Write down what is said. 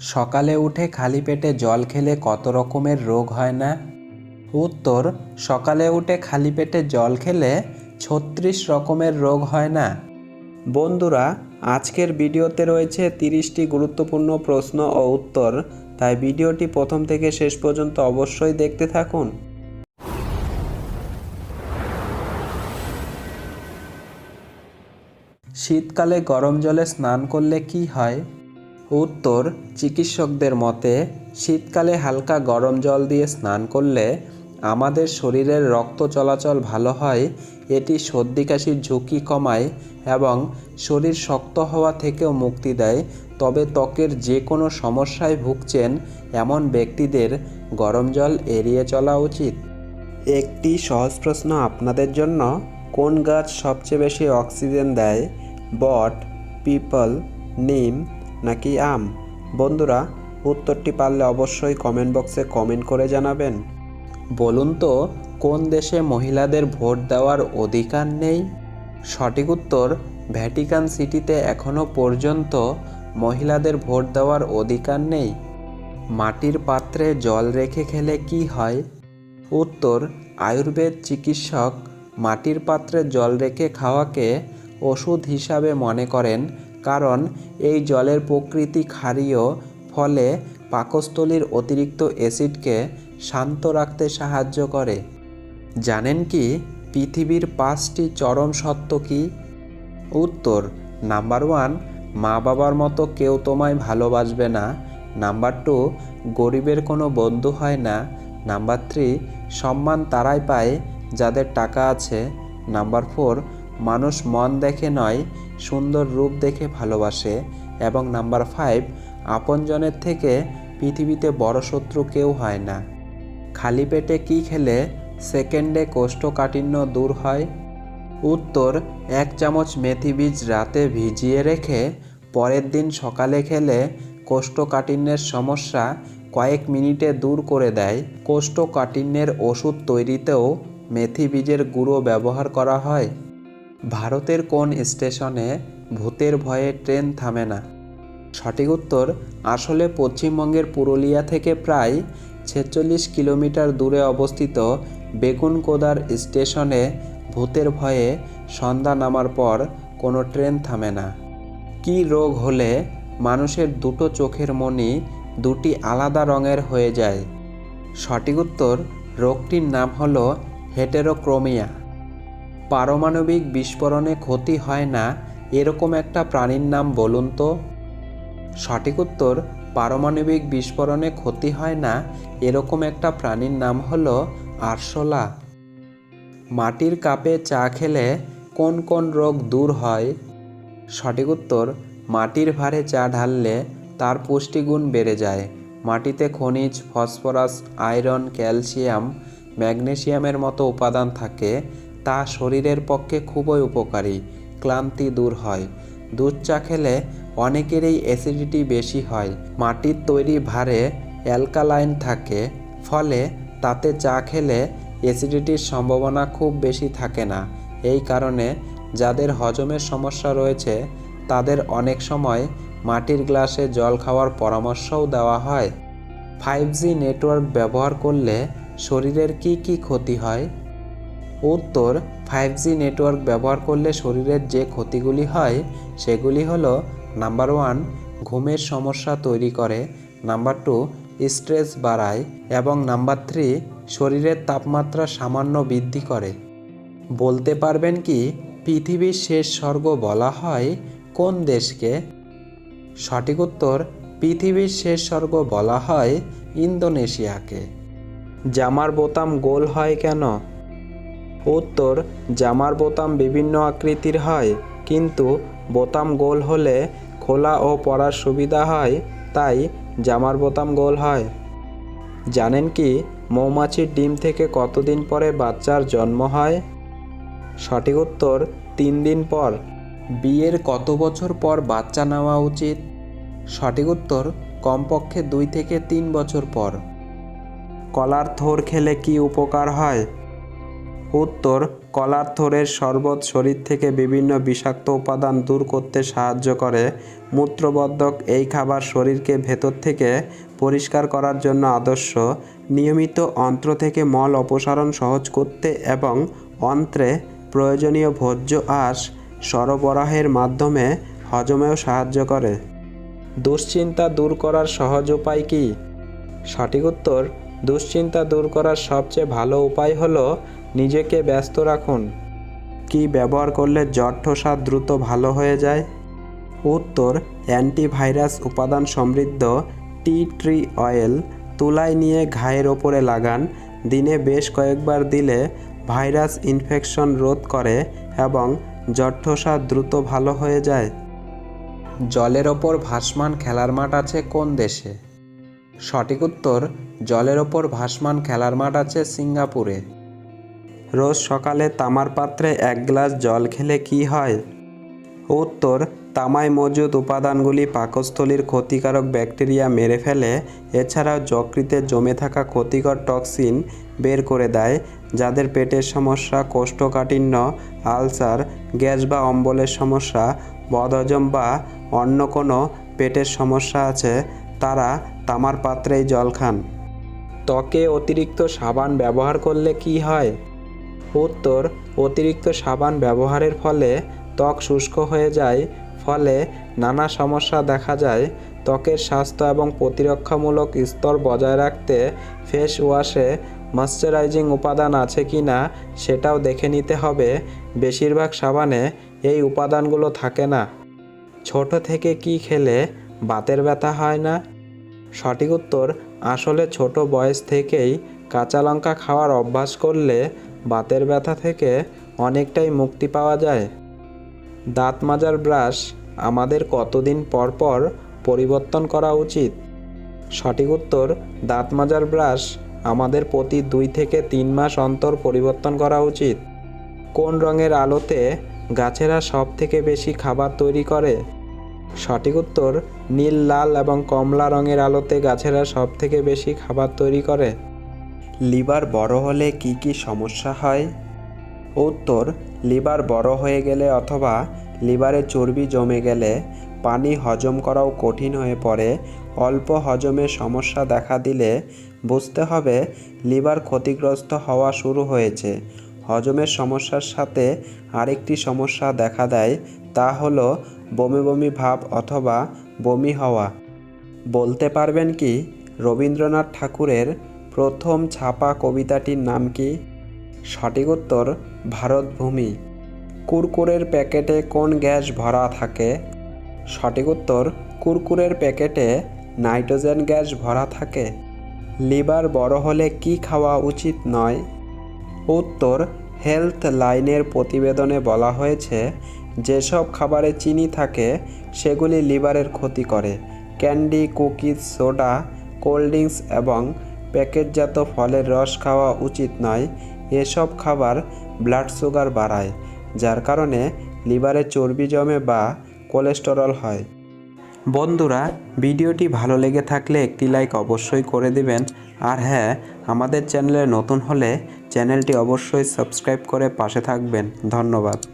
সকালে উঠে খালি পেটে জল খেলে কত রকমের রোগ হয় না? উত্তর, সকালে উঠে খালি পেটে জল খেলে ছত্রিশ রকমের রোগ হয় না। বন্ধুরা, আজকের ভিডিওতে রয়েছে তিরিশটি গুরুত্বপূর্ণ প্রশ্ন ও উত্তর, তাই ভিডিওটি প্রথম থেকে শেষ পর্যন্ত অবশ্যই দেখতে থাকুন। শীতকালে গরম জলে স্নান করলে কি হয়? উত্তর, চিকিৎসকদের মতে, শীতকালে হালকা গরম জল দিয়ে স্নান করলে আমাদের শরীরের রক্ত চলাচল ভালো হয়। এটি সর্দি কাশির ঝুঁকি কমায় এবং শরীর শক্ত হওয়া থেকেও মুক্তি দেয়। তবে ত্বকের যে কোনো সমস্যায় ভুগছেন এমন ব্যক্তিদের গরম জল এড়িয়ে চলা উচিত। একটি সহজ প্রশ্ন আপনাদের জন্য, কোন গাছ সবচেয়ে বেশি অক্সিজেন দেয়? বট, পিপল, নিম নাকি আম? বন্ধুরা, উত্তরটি পারলে অবশ্যই কমেন্ট বক্সে কমেন্ট করে জানাবেন। বলুন তো, কোন দেশে মহিলাদের ভোট দেওয়ার অধিকার নেই? সঠিক উত্তর ভ্যাটিকান সিটিতে এখনও পর্যন্ত মহিলাদের ভোট দেওয়ার অধিকার নেই। মাটির পাত্রে জল রেখে খেলে কি হয়? উত্তর, আয়ুর্বেদ চিকিৎসক মাটির পাত্রে জল রেখে খাওয়াকে ওষুধ হিসাবে মনে করেন কারণ এই জলের প্রকৃতি ক্ষারীয়, ফলে পাকস্থলীর অতিরিক্ত অ্যাসিডকে শান্ত রাখতে সাহায্য করে। জানেন কি, পৃথিবীর পাঁচটি চরম সত্য কি? উত্তর, নাম্বার ওয়ান, মা বাবার মতো কেউ তোমায় ভালোবাসবে না। নাম্বার টু, গরিবের কোনো বন্ধু হয় না। নাম্বার থ্রি, সম্মান তারাই পায় যাদের টাকা আছে। নাম্বার ফোর মানুষ মন দেখে নয়, সুন্দর রূপ দেখে ভালোবাসে এবং নাম্বার ফাইভ, আপনজনের থেকে পৃথিবীতে বড় শত্রু কেউ হয় না। খালি পেটে কি খেলে সেকেন্ডে কোষ্ঠকাঠিন্য দূর হয়? উত্তর, এক চামচ মেথি বীজ রাতে ভিজিয়ে রেখে পরের দিন সকালে খেলে কোষ্ঠকাঠিন্যের সমস্যা কয়েক মিনিটে দূর করে দেয়। কোষ্ঠকাঠিন্যের ওষুধ তৈরিতেও মেথি বীজের গুঁড়ো ব্যবহার করা হয়। ভারতের কোন স্টেশনে ভূতের ভয়ে ট্রেন থামে না? সঠিক উত্তর, আসলে পশ্চিমবঙ্গের পুরুলিয়া থেকে প্রায় ছেচল্লিশ কিলোমিটার দূরে অবস্থিত বেগুনকোদার স্টেশনে ভূতের ভয়ে সন্ধ্যা নামার পর কোনো ট্রেন থামে না। কী রোগ হলে মানুষের দুটো চোখের মণি দুটি আলাদা রঙের হয়ে যায়? সঠিক উত্তর, রোগটির নাম হলো হেটেরোক্রোমিয়া। পারমাণবিক বিস্ফোরণে ক্ষতি হয় না, এরকম একটা প্রাণীর নাম বলুন তো। সঠিক উত্তর, পারমাণবিক বিস্ফোরণে ক্ষতি হয় না, এরকম একটা প্রাণীর নাম হলো আরশোলা। মাটির কাপে চা খেলে কোন কোন রোগ দূর হয়? সঠিক উত্তর, মাটির ভারে চা ঢাললে তার পুষ্টিগুণ বেড়ে যায়। মাটিতে খনিজ, ফসফরাস, আয়রন, ক্যালসিয়াম, ম্যাগনেসিয়ামের মতো উপাদান থাকে। তা শরীরের পক্ষে খুবই উপকারী, ক্লান্তি দূর হয়। দুধ চা খেলে অনেকেরই অ্যাসিডিটি বেশি হয়। মাটির তৈরি ভারে অ্যালকালাইন থাকে, ফলে তাতে চা খেলে অ্যাসিডিটির সম্ভাবনা খুব বেশি থাকে না। এই কারণে যাদের হজমের সমস্যা রয়েছে, তাদের অনেক সময় মাটির গ্লাসে জল খাওয়ার পরামর্শও দেওয়া হয়। ফাইভ জি নেটওয়ার্ক ব্যবহার করলে শরীরের কি কি ক্ষতি হয়? উত্তর ফাইভ জি নেটওয়ার্ক ব্যবহার করলে শরীরের যে ক্ষতিগুলি হয়, সেগুলি হলো নাম্বার ওয়ান ঘুমের সমস্যা তৈরি করে নাম্বার টু স্ট্রেস বাড়ায়, এবং নাম্বার থ্রি শরীরের তাপমাত্রা সামান্য বৃদ্ধি করে। বলতে পারবেন কি, পৃথিবীর শেষ স্বর্গ বলা হয় কোন দেশকে? সঠিক উত্তর, পৃথিবীর শেষ স্বর্গ বলা হয় ইন্দোনেশিয়াকে। জামার বোতাম গোল হয় কেন? উত্তর, জামার বোতাম বিভিন্ন আকৃতির হয়, কিন্তু বোতাম গোল হলে খোলা ও পরার সুবিধা হয়, তাই জামার বোতাম গোল হয়। জানেন কি, মৌমাছির ডিম থেকে কতদিন পরে বাচ্চার জন্ম হয়? সঠিক উত্তর, তিন দিন পর। বিয়ের কত বছর পর বাচ্চা নেওয়া উচিত? সঠিক উত্তর, কমপক্ষে দুই থেকে তিন বছর পর। কলার থোর খেলে কি উপকার হয়? উত্তর কলার থোড়ের শরবত শরীর থেকে বিভিন্ন বিষাক্ত উপাদান দূর করতে সাহায্য করে। মূত্রবর্ধক এই খাবার শরীরকে ভেতর থেকে পরিষ্কার করার জন্য আদর্শ। নিয়মিত অন্ত্র থেকে মল অপসারণ সহজ করতে এবং অন্ত্রে প্রয়োজনীয় ভোজ্য আঁশ সরবরাহের মাধ্যমে হজমেও সাহায্য করে। দুশ্চিন্তা দূর করার সহজ উপায় কি? সঠিক উত্তর, দুশ্চিন্তা দূর করার সবচেয়ে ভালো উপায় হলো নিজেকে ব্যস্ত রাখুন। কি ব্যবহার করলে জ্বর ঠোসা দ্রুত ভালো হয়ে যায়? উত্তর, অ্যান্টিভাইরাস উপাদান সমৃদ্ধ টি ট্রি অয়েল তুলায় নিয়ে ঘায়ের ওপরে লাগান। দিনে বেশ কয়েকবার দিলে ভাইরাস ইনফেকশন রোধ করে এবং জ্বর ঠোসা দ্রুত ভালো হয়ে যায়। জলের ওপর ভাসমান খেলার মাঠ আছে কোন দেশে? সঠিক উত্তর, জলের ওপর ভাসমান খেলার মাঠ আছে সিঙ্গাপুরে। রোজ সকালে তামার পাত্রে এক গ্লাস জল খেলে কি হয়? উত্তর, তামায় মজুদ উপাদানগুলি পাকস্থলীর ক্ষতিকারক ব্যাকটেরিয়া মেরে ফেলে, এছাড়াও যকৃতে জমে থাকা ক্ষতিকর টক্সিন বের করে দেয়, যাদের পেটের সমস্যা, কোষ্ঠকাঠিন্য, আলসার, গ্যাস বা অম্বলের সমস্যা, বদহজম বা অন্য কোনো পেটের সমস্যা আছে, তারা তামার পাত্রেই জল খান। ত্বকে অতিরিক্ত সাবান ব্যবহার করলে কি হয়? উত্তর, অতিরিক্ত সাবান ব্যবহারের ফলে ত্বক শুষ্ক হয়ে যায়, ফলে নানা সমস্যা দেখা যায়। ত্বকের স্বাস্থ্য এবং প্রতিরক্ষামূলক স্তর বজায় রাখতে ফেস ওয়াশে ময়শ্চারাইজিং উপাদান আছে কি না সেটাও দেখে নিতে হবে। বেশিরভাগ সাবানে এই উপাদানগুলো থাকে না। ছোট থেকে কি খেলে বাতের ব্যথা হয় না? সঠিক উত্তর, আসলে ছোট বয়স থেকেই কাঁচা লঙ্কা খাওয়ার অভ্যাস করলে বাতের ব্যথা থেকে অনেকটাই মুক্তি পাওয়া যায়। দাঁত মাজার ব্রাশ আমাদের কতদিন পর পর পরিবর্তন করা উচিত? সঠিক উত্তর, দাঁত মাজার ব্রাশ আমাদের প্রতি দুই থেকে তিন মাস অন্তর পরিবর্তন করা উচিত। কোন রঙের আলোতে গাছেরা সব থেকে বেশি খাবার তৈরি করে? সঠিক উত্তর, নীল, লাল এবং কমলা রঙের আলোতে গাছেরা সব থেকে বেশি খাবার তৈরি করে। লিভার বড় হলে কি কি সমস্যা হয়? উত্তর, লিভার বড় হয়ে গেলে অথবা লিভারে চর্বি জমে গেলে পানি হজম করাও কঠিন হয়ে পড়ে। অল্প হজমের সমস্যা দেখা দিলে বুঝতে হবে লিভার ক্ষতিগ্রস্ত হওয়া শুরু হয়েছে। হজমের সমস্যার সাথে আরেকটি সমস্যা দেখা দেয়, তা হলো বমি বমি ভাব অথবা বমি হওয়া। বলতে পারবেন কি? রবীন্দ্রনাথ ঠাকুরের প্রথম ছাপা কবিতাটির নাম কি? সঠিক উত্তর ভারতভূমি কুরকুরের প্যাকেটে কোন গ্যাস ভরা থাকে? সঠিক উত্তর কুরকুরের প্যাকেটে নাইট্রোজেন গ্যাস ভরা থাকে? লিভার বড় হলে কি খাওয়া উচিত নয়? উত্তর, হেলথ লাইনের প্রতিবেদনে বলা হয়েছে, যেসব খাবারে চিনি থাকে, সেগুলি লিভারের ক্ষতি করে। Candy, cookies, soda, cold drinks এবং প্যাকেটজাত ফলের রস খাওয়া উচিত নয়, এসব খাবার ব্লাড সুগার বাড়ায়, যার কারণে লিভারে চর্বি জমে বা কোলেস্টেরল হয়। বন্ধুরা, ভিডিওটি ভালো লেগে থাকলে একটি লাইক অবশ্যই করে দিবেন। আর হ্যাঁ আমাদের চ্যানেলে নতুন হলে চ্যানেলটি অবশ্যই সাবস্ক্রাইব করে পাশে থাকবেন। ধন্যবাদ।